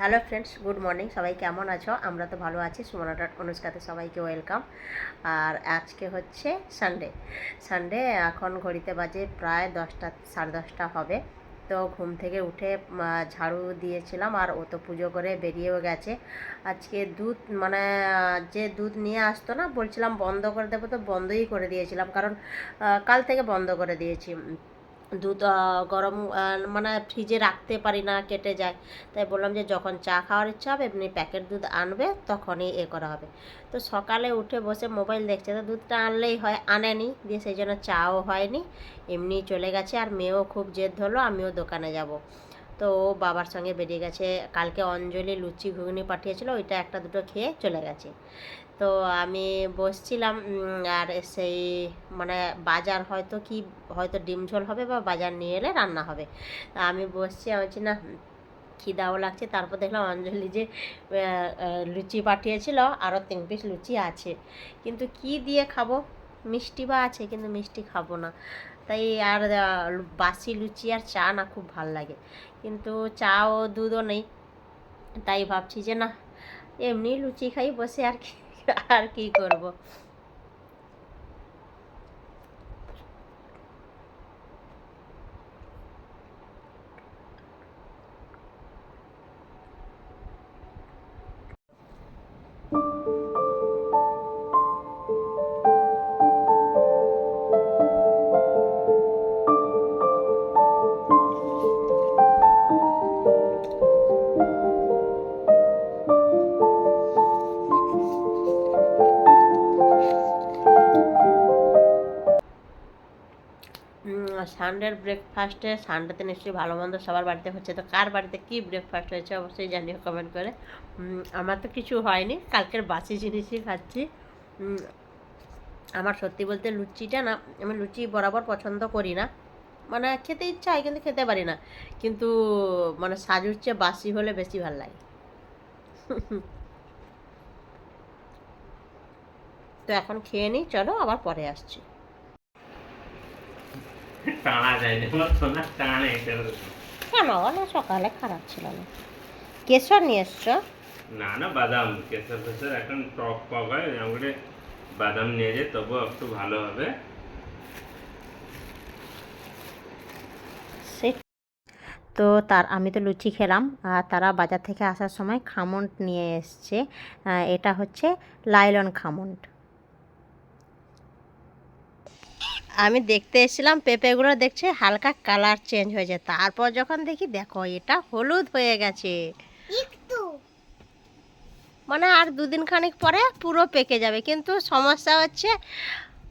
Hello friends, good morning. সবাই কেমন আছো? আমরা তো ভালো আছি। সুমনাটার অনুষ্কাতে সবাইকে ওয়েলকাম। আর আজকে হচ্ছে সানডে। সানডে, এখন ঘড়িতে বাজে প্রায় দশটা, সাড়ে দশটা হবে। তো ঘুম থেকে উঠে ঝাড়ু দিয়েছিলাম আর ও তো পুজো করে বেরিয়েও গেছে। আজকে দুধ মানে যে দুধ নিয়ে আসতো না, বলছিলাম বন্ধ করে দেবো তো বন্ধই করে দিয়েছিলাম। কারণ কাল থেকে বন্ধ করে দিয়েছি। দুধ গরম মানে ফ্রিজে রাখতে পারি না, কেটে যায়। তাই বললাম যে যখন চা খাওয়ার ইচ্ছা হবে, এমনি প্যাকেট দুধ আনবে, তখনই এ করা হবে। তো সকালে উঠে বসে মোবাইল দেখছে, তো দুধটা আনলেই হয়, আনেনি। দিয়ে সেই জন্য চাও হয়নি। এমনি চলে গেছে, আর মেয়েও খুব জেদ ধরলো, আমিও দোকানে যাব। তো ও বাবার সঙ্গে বেরিয়ে গেছে। কালকে অঞ্জলি লুচি ঘুগনি পাঠিয়েছিল, ওইটা একটা দুটো খেয়ে চলে গেছে। তো আমি বসছিলাম আর সেই মানে বাজার হয়তো কি, হয়তো ডিম ঝোল হবে বা বাজার নিয়ে এলে রান্না হবে। তা আমি বসছি, আমি বলছি, না, খিদাও লাগছে। তারপর দেখলাম অঞ্জলি যে লুচি পাঠিয়েছিল, আরও তিন পিস লুচি আছে। কিন্তু কি দিয়ে খাব? মিষ্টি বা আছে, কিন্তু মিষ্টি খাব না। তাই আর বাসি লুচি আর চা না খুব ভালো লাগে। কিন্তু চা ও দুধও নেই। তাই ভাবছি যে, না, এমনি লুচি খাই, বসে আর কি আর কি করব? সানডের ব্রেকফাস্টে সানডেতে নিশ্চয়ই ভালো মন্দ সবার বাড়িতে হচ্ছে। তো কার বাড়িতে কী ব্রেকফাস্ট হয়েছে অবশ্যই জানিও কমেন্ট করে। আমার তো কিছু হয়নি, কালকের বাসি জিনিসই খাচ্ছি। আমার সত্যি বলতে লুচিটা না, আমি লুচি বরাবর পছন্দ করি না। মানে খেতে ইচ্ছা হয় কিন্তু খেতে পারি না। কিন্তু মানে সাজুর চেয়ে বাসি হলে বেশি ভালো লাগে। তো এখন খেয়ে নিই চলো আবার পরে আসছি। টানা যায় না আমার সোনা টানে কেন না সকালে খারাপ ছিল না। কেশর নিয়ে এসছো? না না বাদাম। ফেসর এখন টক টক হয় আমরা বাদাম নিয়ে তবুও একটু ভালো হবে। তো তার আমি তো লুচি খেলাম আর তারা বাজার থেকে আসার সময় খামন্ড নিয়ে এসছে এটা হচ্ছে লাইলন খামন্ড আমি দেখতে এসেছিলাম পেঁপেগুলো দেখছে হালকা কালার চেঞ্জ হয়েছে। তারপর যখন দেখি দেখো এটা হলুদ হয়ে গেছে। মানে আর দুদিন খানিক পরে পুরো পেকে যাবে। কিন্তু সমস্যা হচ্ছে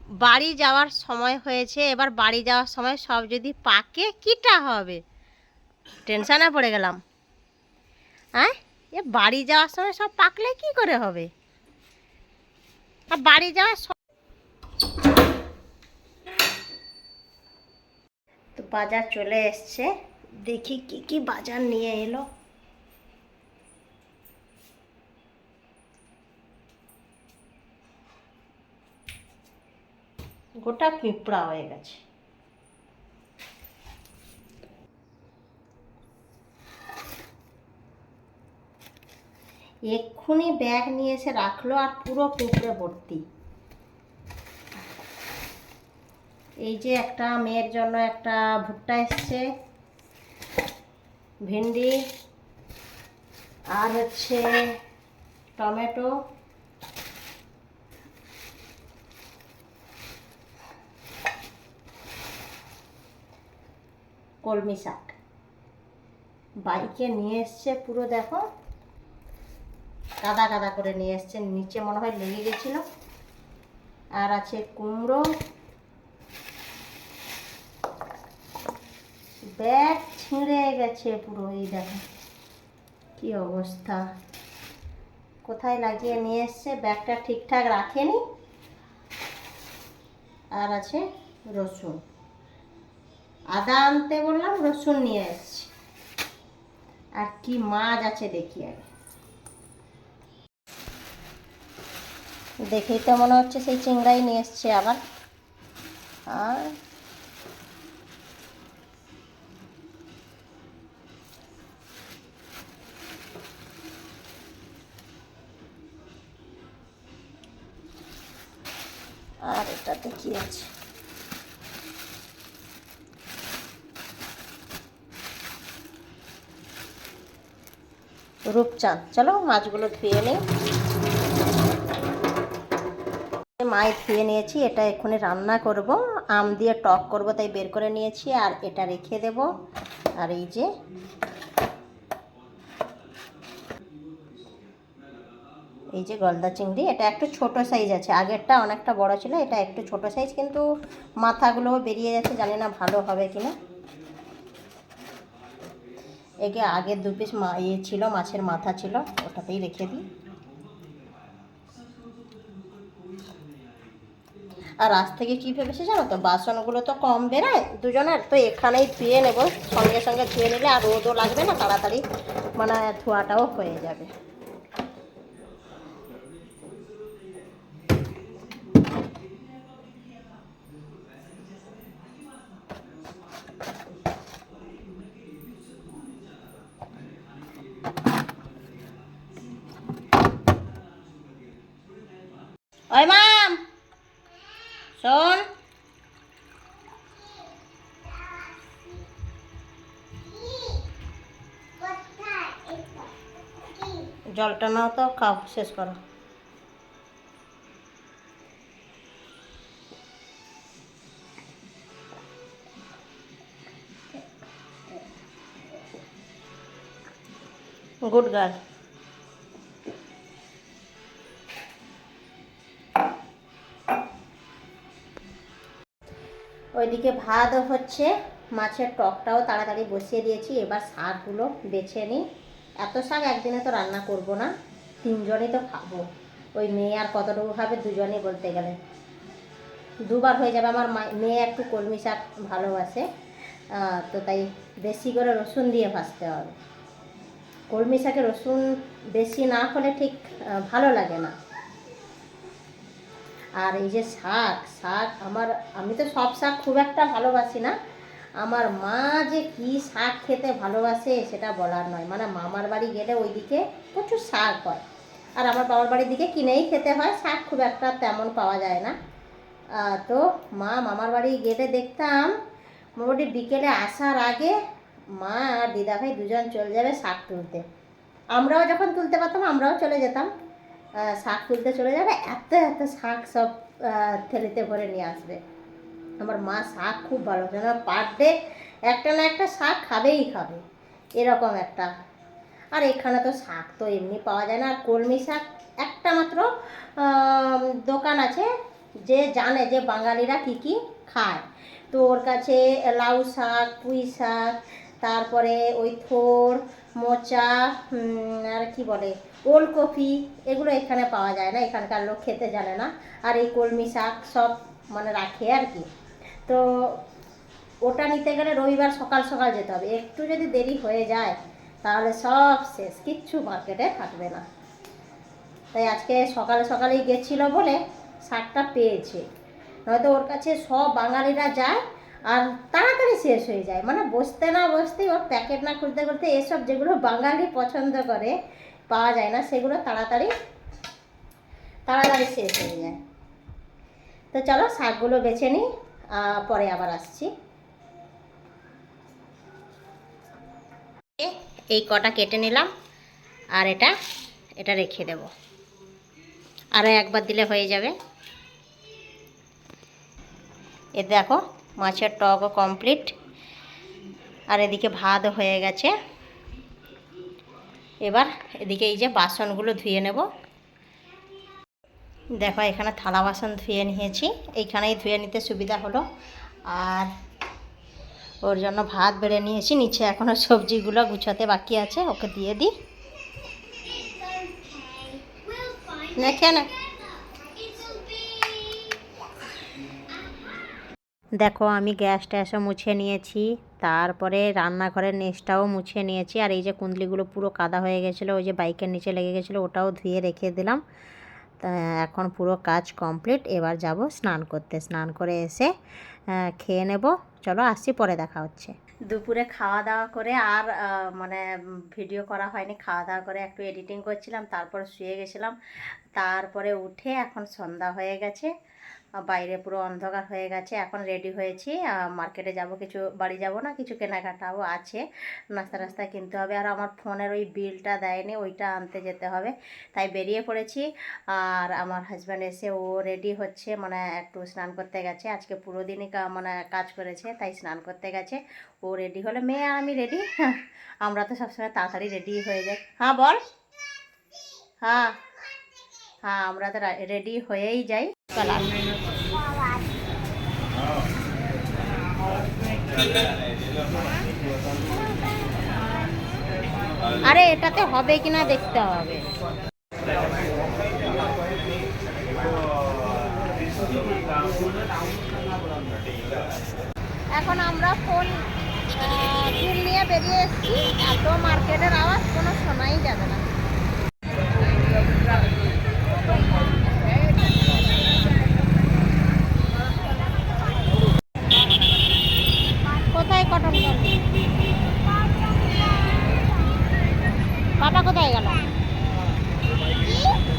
বাড়ি যাওয়ার সময় হয়েছে এবার বাড়ি যাওয়ার সময় সব যদি পাকে কিটা হবে? টেনশানে পড়ে গেলাম। হ্যাঁ এ বাড়ি যাওয়ার সময় সব পাকলে কি করে হবে? আর বাড়ি যাওয়ার স- তো বাজার চলে এসছে। দেখি কি কি বাজার নিয়ে এলো। গোটা পিঁপড়া হয়ে গেছে। এক্ষুনি ব্যাগ নিয়ে এসে রাখল আর পুরো পিঁপড়ে ভর্তি। এই যে একটা মেয়ের জন্য একটা ভুট্টা এসছে, ভেন্ডি, আর হচ্ছে টমেটো। কলমি শাক। বাইকে নিয়ে এসছে পুরো, দেখো। কাদা কাদা করে নিয়ে এসছে, নিচে মনে হয় লেগে গেছিল। আর আছে কুমড়ো। ব্যাগ ছিঁড়ে গেছে পুরো, এই দেখো। কি অবস্থা? কোথায় লাগিয়ে নিয়ে এসছে? ব্যাগটা ঠিকঠাক রাখেনি। আর আছে রসুন। আদা আনতে বললাম, রসুন নিয়ে এসছি। আর কি মাছ আছে দেখি আগে। দেখেই তো মনে হচ্ছে সেই চিংড়াই নিয়ে এসছে আবার। আর আর কি আছে? রূপচাঁদ, চলো মাছগুলো ধুয়ে নিই। মাছ ধুয়ে নিয়েছি, এটা এক্ষুনি রান্না করব। আম দিয়ে টক করব, তাই বের করে নিয়েছি, আর এটা রেখে দেব। আর এই যে এই যে গলদা চিংড়ি, এটা একটু ছোট সাইজ আছে। আগেরটা অনেকটা বড় ছিল, এটা একটু ছোট সাইজ কিন্তু মাথাগুলো বেরিয়ে যাচ্ছে জানি না ভালো হবে কি না একে আগের দু পিস মা ইয়ে ছিল, মাছের মাথা ছিল, ওটাতেই রেখে দিই। আর আজ থেকে কী ভেবেছে জানো তো? বাসনগুলো তো কম বেরোয় দুজনের, তো এখানেই ধুয়ে নেব, সঙ্গে সঙ্গে ধুয়ে নিলে আর রোদও লাগবে না, তাড়াতাড়ি মানে ধোয়াটাও হয়ে যাবে। ওই মাম শোন। জলটা নাও তো খাও শেষ করো। Good girl. ওইদিকে ভাতও হচ্ছে, মাছের টকটাও তাড়াতাড়ি বসিয়ে দিয়েছি, এবার শাকগুলো বেছে নিই। এত শাক একদিনে তো রান্না করব না, তিনজনই তো খাব। ওই মেয়ে আর কতটুকু খাবে দুজনই বলতে গেলে। দুবার হয়ে যাবে, আমার মেয়ে একটু কলমি শাক ভালোবাসে তো তাই বেশি করে রসুন দিয়ে ভাজতে হবে। কলমি শাকে রসুন বেশি না হলে ঠিক ভালো লাগে না। আর এই যে শাক শাক আমার, আমি তো সব শাক খুব একটা ভালোবাসি না। আমার মা যে কি শাক খেতে ভালোবাসে সেটা বলার নয়। মানে মামার বাড়ি গেলে ওইদিকে প্রচুর শাক হয়। আর আমার বাবার বাড়ির দিকে কিনেই খেতে হয়, শাক খুব একটা তেমন পাওয়া যায় না। তো মা মামার বাড়ি গেলে দেখতাম, মোটামুটি বিকেলে আসার আগে মা আর দিদাভাই দুজন চলে যাবে শাক তুলতে। আমরাও যখন তুলতে পারতাম, আমরাও চলে যেতাম। শাক তুলতে চলে যাবে, এত এত শাক সব থেলিতে ভরে নিয়ে আসবে। আমার মা শাক খুব ভালো যেন পার ডে একটা না একটা শাক খাবেই খাবে, এরকম একটা। আর এখানে তো শাক তো এমনি পাওয়া যায় না, আর কলমি শাক একটা মাত্র দোকান আছে, যে জানে, যে বাঙালিরা কি কি খায়। তো ওর কাছে লাউ শাক, পুঁই শাক, তারপরে ওই থোর মোচা আর কি বলে, ওলকপি, এগুলো এখানে পাওয়া যায় না, এখানকার লোক খেতে জানে না। আর এই কলমি শাক সব মানে রাখে আর কি। তো ওটা নিতে গেলে রবিবার সকাল সকাল যেতে হবে। একটু যদি দেরি হয়ে যায়, তাহলে সব শেষ, কিচ্ছু মার্কেটে থাকবে না। তাই আজকে সকালে সকালেই গেছিল বলে শাকটা পেয়েছে। নয়তো ওর কাছে সব বাঙালিরা যায় আর তাড়াতাড়ি শেষ হয়ে যায়। মানে বসতে না বসতেই ওর প্যাকেট না খুলতে খুলতে এসব যেগুলো বাঙালি পছন্দ করে পাওয়া যায় না, সেগুলো তাড়াতাড়ি তাড়াতাড়ি শেষ হয়ে যায়। তো চলো শাকগুলো বেছে নিই পরে আবার আসছি। এই কটা কেটে নিলাম, আর এটা এটা রেখে দেব। আরও একবার দিলে হয়ে যাবে। এ দেখো মাছের টকও কমপ্লিট। আর এদিকে ভাত হয়ে গেছে। এবার এদিকে এই যে বাসনগুলো ধুয়ে নেব। দেখো এখানে থালা বাসন ধুয়ে নিয়েছি। এইখানেই ধুয়ে নিতে সুবিধা হলো। আর ওর জন্য ভাত বেড়ে নিয়েছি। নিচে এখনও সবজিগুলো গুছাতে বাকি আছে ওকে দিয়ে দিই। দেখে না। দেখো, আমি গ্যাস ট্যাসও মুছে নিয়েছি, তারপরে রান্নাঘরের নেচটাও মুছে নিয়েছি, আর এই যে কুন্দলিগুলো পুরো কাদা হয়ে গেছিল, ওই যে বাইকের নিচে লেগে গেছিল, ওটাও ধুয়ে রেখে দিলাম। এখন পুরো কাজ কমপ্লিট, এবার যাব স্নান করতে। স্নান করে এসে খেয়ে নেব। চলো, আসছি, পরে দেখা হচ্ছে। দুপুরে খাওয়া দাওয়া করে আর মানে ভিডিও করা হয়নি, খাওয়া দাওয়া করে একটু এডিটিং করছিলাম, তারপর শুয়ে গেছিলাম। তারপরে উঠে এখন সন্ধ্যা হয়ে গেছে। বাইরে পুরো অন্ধকার হয়ে গেছে। এখন রেডি হয়েছি। মার্কেটে যাব, কিছু বাড়ি যাব না, কিছু কেনাকাটাও আছে। নাস্তা টাস্তা কিনতে হবে। আর আমার ফোনের ওই বিলটা দেয়নি, ওইটা আনতে যেতে হবে। তাই বেরিয়ে পড়েছি। আর আমার হাজব্যান্ড এসে, ও রেডি হচ্ছে মানে একটু স্নান করতে গেছে। আজকে পুরো দিনই মানে কাজ করেছে, তাই স্নান করতে গেছে। ও রেডি হলে, মেয়ে আর আমি রেডি আমরা তো সবসময় তাড়াতাড়ি রেডি হয়ে যাই। হ্যাঁ বল। হ্যাঁ। হ্যাঁ আমরা তো রেডি হয়েই যাই। আরে এটাতে হবে কিনা দেখতে হবে। এখন আমরা ফোন ফুল নিয়ে বেরিয়ে এসেছি। এত মার্কেটের আওয়াজ, কোনো শোনাই যাবে না কোথায় কটন ক্যান্ডি পাপা কোথায় গেল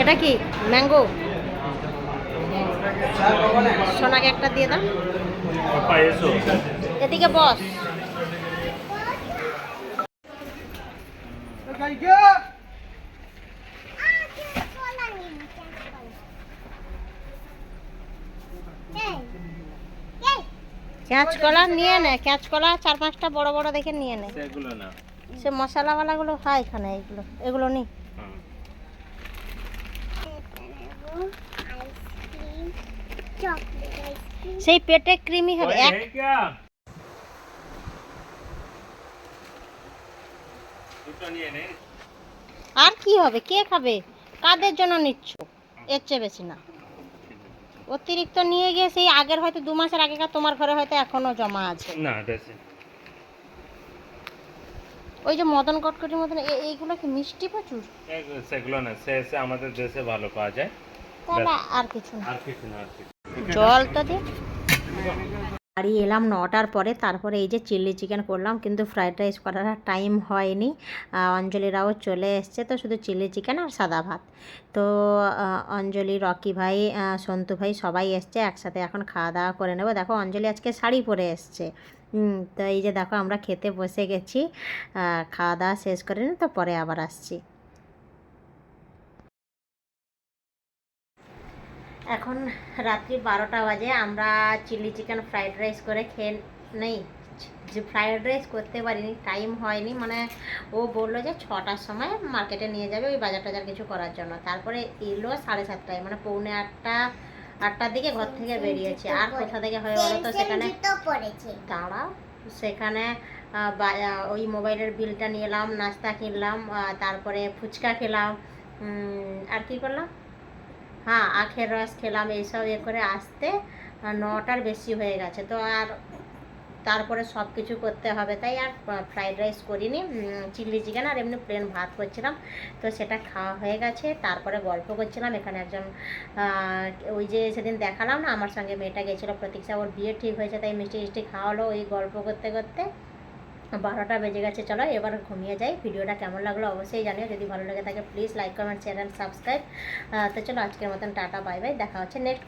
এটা কি? ম্যাঙ্গো সোনাকে একটা দিয়ে দাও। এদিকে বস। ক্যাঁচ কলা নিয়ে নে। ক্যাঁচ কলা চার পাঁচটা বড় বড় দেখে নিয়ে নে। সেগুলো না। সে মশলাওয়ালাগুলো হয় এখানে, এগুলো এগুলো নেই সেই পেটে ক্রিমি হবে, এক আর কি হবে? কে খাবে? কাদের জন্য নিচ্ছ? এর চেয়ে বেশি না। অতিরিক্ত নিয়ে গিয়ে সেই আগের হয়তো দু মাসের আগেকার তোমার ঘরে হয়তো এখনও জমা আছে। না ওই যে মদন কটকটির মতন এইগুলো কি মিষ্টি প্রচুর? সেগুলো না সে সে আমাদের দেশে ভালো পাওয়া যায়। তাহলে আর কিছু না। আর কিছু না আর কিছু জল তো দে। বাড়ি এলাম নটার পরে তারপরে এই যে চিলি চিকেন করলাম কিন্তু ফ্রাইড রাইস করার টাইম হয়নি। অঞ্জলিরাও চলে এসছে তো শুধু চিলি চিকেন আর সাদা ভাত। তো অঞ্জলি রকি ভাই সন্তু ভাই সবাই এসছে একসাথে এখন খাওয়া দাওয়া করে নেব। দেখো অঞ্জলি আজকে শাড়ি পরে এসছে। তো এই যে দেখো আমরা খেতে বসে গেছি খাওয়া দাওয়া শেষ করে নিই তো পরে আবার আসছি। এখন রাত্রি বারোটা বাজে, আমরা চিলি চিকেন ফ্রাইড রাইস করে খেয়ে নেই। যে ফ্রাইড রাইস করতে পারিনি, টাইম হয়নি মানে ও বলল যে ছটার সময় মার্কেটে নিয়ে যাবে ওই বাজার টাজার কিছু করার জন্য। তারপরে এলো সাড়ে সাতটায় মানে পৌনে আটটা আটটার দিকে ঘর থেকে বেরিয়েছি। আর কোথা থেকে হয়ে গেল তো সেখানে? দাঁড়াও, সেখানে ওই মোবাইলের বিলটা নিলাম, নাস্তা কিনলাম তারপরে ফুচকা খেলাম আর কি করলাম? হ্যাঁ আখের রস খেলাম, এইসব এ করে আসতে নটার বেশি হয়ে গেছে। তো আর তারপরে সব কিছু করতে হবে। তাই আর ফ্রাইড রাইস করিনি চিলি চিকেন আর এমনি প্লেন ভাত করছিলাম। তো সেটা খাওয়া হয়ে গেছে। তারপরে গল্প করছিলাম। এখানে একজন ওই যে সেদিন দেখালাম না, আমার সঙ্গে মেয়েটা গেছিল, প্রতীক্ষা, ওর বিয়ে ঠিক হয়েছে, তাই মিষ্টি মিষ্টি খাওয়ালো ওই গল্প করতে করতে। বারোটা বেজে গেছে, চলো এবার ঘুমিয়ে যাই। ভিডিওটা কেমন লাগল অবশ্যই জানিও। যদি ভালো লেগে থাকে please like comment share and subscribe তো চলো আজকের মতন, টাটা বাই বাই দেখা হচ্ছে নেক্সট